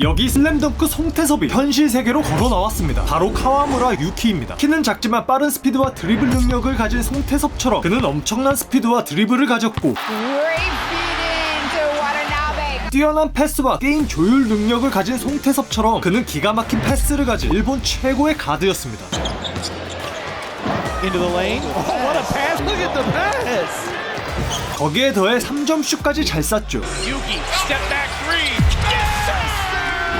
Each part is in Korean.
여기 슬램덩크 송태섭이 현실 세계로 걸어 나왔습니다. 바로 카와무라 유키입니다. 키는 작지만 빠른 스피드와 드리블 능력을 가진 송태섭처럼 그는 엄청난 스피드와 드리블을 가졌고. 뛰어난 패스와 게임 조율 능력을 가진 송태섭처럼 그는 기가 막힌 패스를 가진 일본 최고의 가드였습니다. into the lane. Oh, what a pass! Look at the pass! 거기에 더해 3점 슛까지 잘 쐈죠.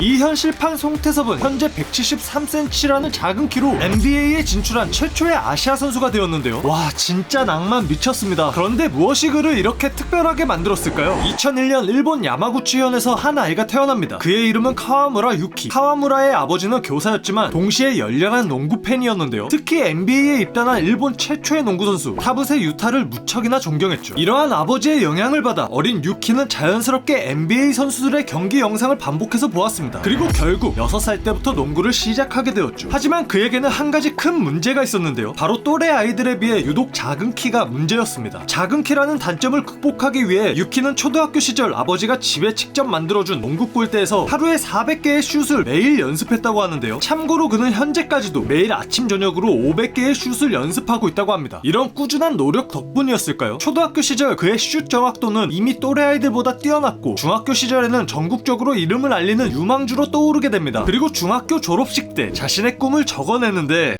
이 현 실판 송태섭은 현재 173cm라는 작은 키로 NBA에 진출한 최초의 아시아 선수가 되었는데요. 와 진짜 낭만 미쳤습니다. 그런데 무엇이 그를 이렇게 특별하게 만들었을까요? 2001년 일본 야마구치현에서 한 아이가 태어납니다. 그의 이름은 카와무라 유키. 카와무라의 아버지는 교사였지만 동시에 열렬한 농구 팬이었는데요. 특히 NBA에 입단한 일본 최초의 농구 선수 타부세 유타를 무척이나 존경했죠. 이러한 아버지의 영향을 받아 어린 유키는 자연스럽게 NBA 선수들의 경기 영상을 반복해서 보았습니다. 그리고 결국 6살 때부터 농구를 시작하게 되었죠. 하지만 그에게는 한 가지 큰 문제가 있었는데요. 바로 또래 아이들에 비해 유독 작은 키가 문제였습니다. 작은 키라는 단점을 극복하기 위해 유키는 초등학교 시절 아버지가 집에 직접 만들어준 농구 골대에서 하루에 400개의 슛을 매일 연습했다고 하는데요. 참고로 그는 현재까지도 매일 아침 저녁으로 500개의 슛을 연습하고 있다고 합니다. 이런 꾸준한 노력 덕분이었을까요? 초등학교 시절 그의 슛 정확도는 이미 또래 아이들보다 뛰어났고 중학교 시절에는 전국적으로 이름을 알리는 유망 주로 떠오르게 됩니다. 그리고 중학교 졸업식 때 자신의 꿈을 적어내는데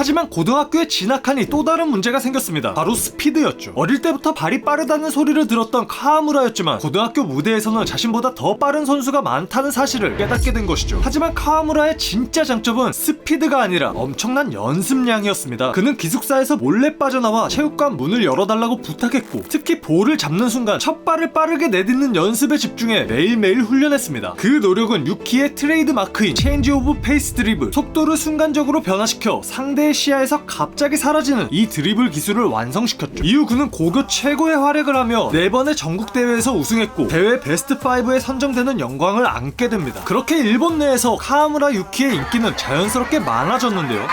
하지만 고등학교에 진학하니 또 다른 문제가 생겼습니다. 바로 스피드였죠. 어릴 때부터 발이 빠르다는 소리를 들었던 카와무라였지만 고등학교 무대에서는 자신보다 더 빠른 선수가 많다는 사실을 깨닫게 된 것이죠. 하지만 카와무라의 진짜 장점은 스피드가 아니라 엄청난 연습량이었습니다. 그는 기숙사에서 몰래 빠져나와 체육관 문을 열어달라고 부탁했고 특히 볼을 잡는 순간 첫 발을 빠르게 내딛는 연습에 집중해 매일매일 훈련했습니다. 그 노력은 유키의 트레이드 마크인 체인지 오브 페이스 드리블 속도를 순간적으로 변화시켜 상대의 시야에서 갑자기 사라지는 이 드리블 기술을 완성시켰죠. 이후 그는 고교 최고의 활약을 하며 네 번의 전국 대회에서 우승했고 대회 베스트 5에 선정되는 영광을 안게 됩니다. 그렇게 일본 내에서 카와무라 유키의 인기는 자연스럽게 많아졌는데요.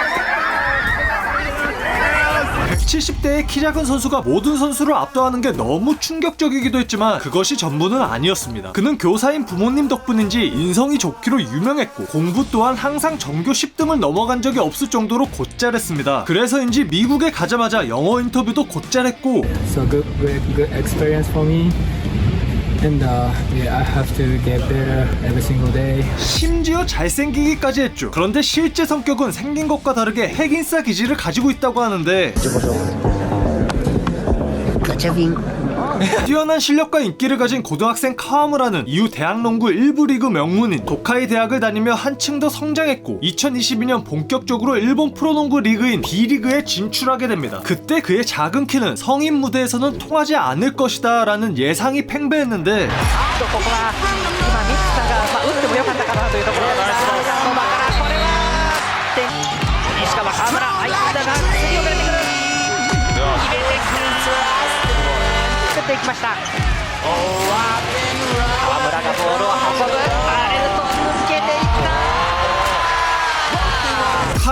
170대의 키 작은 선수가 모든 선수를 압도하는 게 너무 충격적이기도 했지만 그것이 전부는 아니었습니다. 그는 교사인 부모님 덕분인지 인성이 좋기로 유명했고 공부 또한 항상 전교 10등을 넘어간 적이 없을 정도로 곧잘했습니다. 그래서인지 미국에 가자마자 영어 인터뷰도 곧잘했고 so And uh, yeah, I have to get better every single day. 심지어 잘생기기까지 했죠. 그런데 실제 성격은 생긴 것과 다르게 핵인싸 기질을 가지고 있다고 하는데 뛰어난 실력과 인기를 가진 고등학생 카와무라는 이후 대학 농구 1부 리그 명문인 도카이 대학을 다니며 한층 더 성장했고 2022년 본격적으로 일본 프로농구 리그인 B리그에 진출하게 됩니다. 그때 그의 작은 키는 성인 무대에서는 통하지 않을 것이다 라는 예상이 팽배했는데 いきました。河村がボールを運ぶ。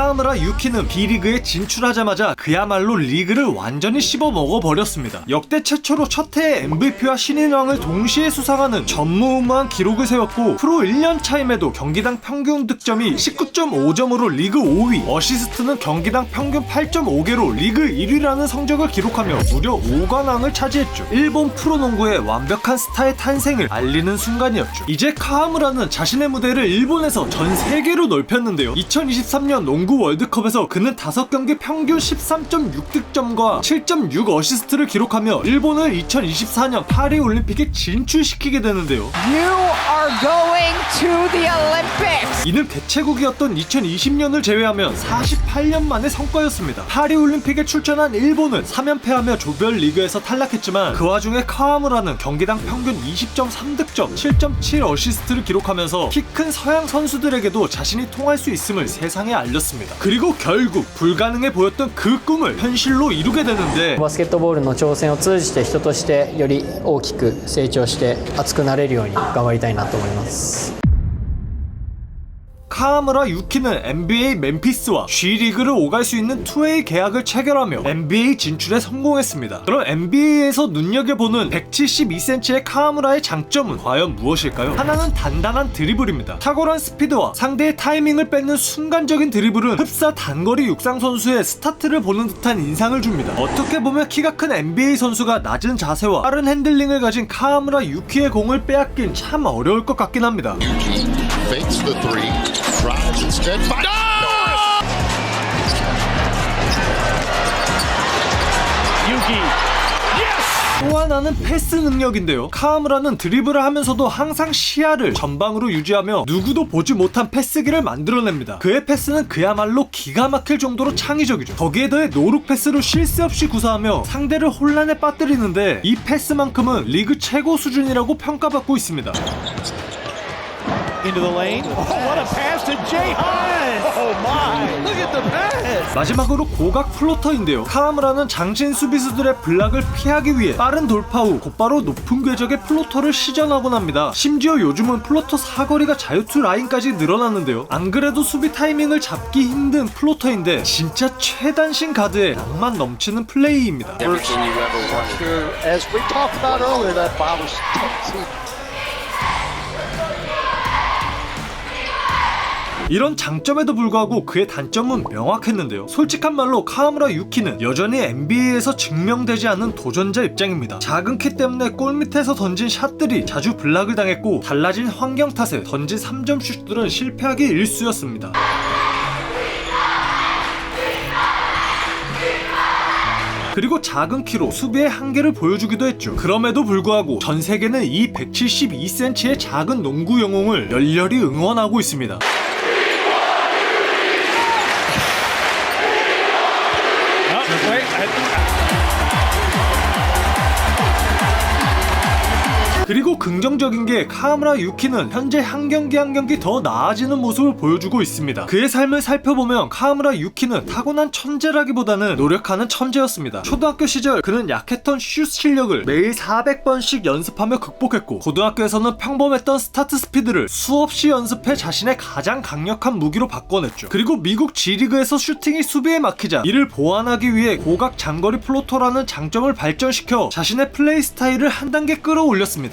카와무라 유키는 B리그에 진출하자마자 그야말로 리그를 완전히 씹어 먹어 버렸습니다. 역대 최초로 첫 해에 MVP와 신인왕을 동시에 수상하는 전무후무한 기록을 세웠고 프로 1년 차임에도 경기당 평균 득점이 19.5점으로 리그 5위, 어시스트는 경기당 평균 8.5개로 리그 1위라는 성적을 기록하며 무려 5관왕을 차지했죠. 일본 프로농구의 완벽한 스타의 탄생을 알리는 순간이었죠. 이제 카와무라는 자신의 무대를 일본에서 전 세계로 넓혔는데요. 2023년 농구 월드컵에서 그는 5경기 평균 13.6득점과 7.6 어시스트를 기록하며 일본을 2024년 파리 올림픽에 진출시키게 되는데요. You are going to the Olympics. 이는 대체국이었던 2020년을 제외하면 48년 만의 성과였습니다. 파리 올림픽에 출전한 일본은 3연패하며 조별 리그에서 탈락했지만 그 와중에 카와무라는 경기당 평균 20.3득점, 7.7 어시스트를 기록하면서 키 큰 서양 선수들에게도 자신이 통할 수 있음을 세상에 알렸습니다. 그리고 결국 불가능해 보였던 그 꿈을 현실로 이루게 되는데 バスケットボールの挑戦を通じて人としてより大きく成長して熱くなれるように頑張りたいなと思います。 카하무라 유키는 NBA 멤피스와 G리그를 오갈 수 있는 2A 계약을 체결하며 NBA 진출에 성공했습니다. 그럼 NBA에서 눈여겨보는 172cm의 카하무라의 장점은 과연 무엇일까요? 하나는 단단한 드리블입니다. 탁월한 스피드와 상대의 타이밍을 뺏는 순간적인 드리블은 흡사 단거리 육상 선수의 스타트를 보는 듯한 인상을 줍니다. 어떻게 보면 키가 큰 NBA 선수가 낮은 자세와 빠른 핸들링을 가진 카하무라 유키의 공을 빼앗긴 참 어려울 것 같긴 합니다. Fakes the three, drives instead. Fi- Yuki. 또 하나는 패스 능력인데요. 카하무라는 드리블을 하면서도 항상 시야를 전방으로 유지하며 누구도 보지 못한 패스기를 만들어냅니다. 그의 패스는 그야말로 기가 막힐 정도로 창의적이죠. 거기에 더해 노룩 패스로 쉴새 없이 구사하며 상대를 혼란에 빠뜨리는데 이 패스만큼은 리그 최고 수준이라고 평가받고 있습니다. Into the lane. Oh, what a pass to Jay Hines. Oh, my. Look at the pass. 마지막으로 고각 플로터인데요. 카하무라는 장신 수비수들의 블락을 피하기 위해 빠른 돌파 후 곧바로 높은 궤적의 플로터를 시전하곤 합니다. 심지어 요즘은 플로터 사거리가 자유투 라인까지 늘어났는데요. 안 그래도 수비 타이밍을 잡기 힘든 플로터인데 진짜 최단신 가드에 낭만 넘치는 플레이입니다. 이런 장점에도 불구하고 그의 단점은 명확했는데요. 솔직한 말로 카하무라 유키는 여전히 NBA에서 증명되지 않는 도전자 입장입니다. 작은 키 때문에 골 밑에서 던진 샷들이 자주 블락을 당했고 달라진 환경 탓에 던진 3점 슛들은 실패하기 일쑤였습니다. 그리고 작은 키로 수비의 한계를 보여주기도 했죠. 그럼에도 불구하고 전 세계는 이 172cm의 작은 농구 영웅을 열렬히 응원하고 있습니다. Bye. 그리고 긍정적인 게 카하무라 유키는 현재 한 경기 한 경기 더 나아지는 모습을 보여주고 있습니다. 그의 삶을 살펴보면 카하무라 유키는 타고난 천재라기보다는 노력하는 천재였습니다. 초등학교 시절 그는 약했던 슛 실력을 매일 400번씩 연습하며 극복했고 고등학교에서는 평범했던 스타트 스피드를 수없이 연습해 자신의 가장 강력한 무기로 바꿔냈죠. 그리고 미국 G리그에서 슈팅이 수비에 막히자 이를 보완하기 위해 고각 장거리 플로터라는 장점을 발전시켜 자신의 플레이 스타일을 한 단계 끌어올렸습니다.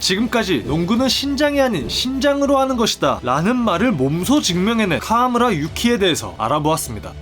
지금까지 농구는 신장이 아닌 신장으로 하는 것이다 라는 말을 몸소 증명해낸 카하무라 유키에 대해서 알아보았습니다.